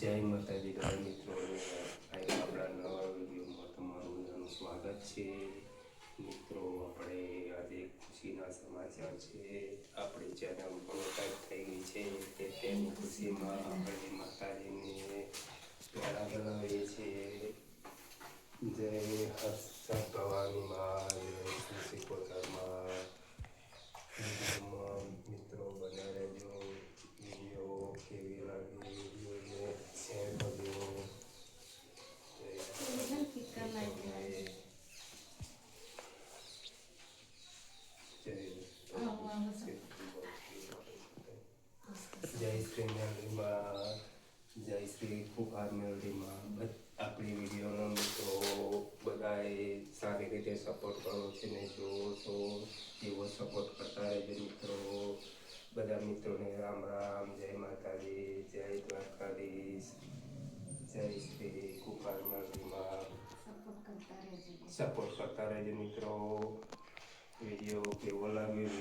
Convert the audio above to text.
જય માતાજી બધા મિત્રો આપણા નવા વિડીયોમાં તમારું બધાનું સ્વાગત છે. મિત્રો, આપણે આજે ખુશીના સમાચાર છે. આપણી ચેનલ મોનેટાઈઝ થઈ ગઈ છે તે તેની ખુશીમાં આપણે માતાજીને પ્યારા બનાવીએ છીએ. જય હસ્ત ભવાની માં જય ખુશી કોતરમાં વિડીયોમાં મિત્રો બને રહેજો વીડિયો કેવી લાગી વિડીયોને શેર કરજો જય શ્રી મેલડીમાં જય શ્રી કુહાર મેલડીમાં બધ- આપણી વિડીયોનો મિત્રો બધાએ સારી રીતે સપોર્ટ કરો છે ને જો તો એવો સપોર્ટ કરતા રહેજો મિત્રો. બધા મિત્રોને રામ રામ જય માતાજી જય દ્વારકાધીશ જય શ્રી કુહાર મેલડીમાં સપોર્ટ કરતા રહેજો મિત્રો. વીડિયો કેવો લાગ્યો?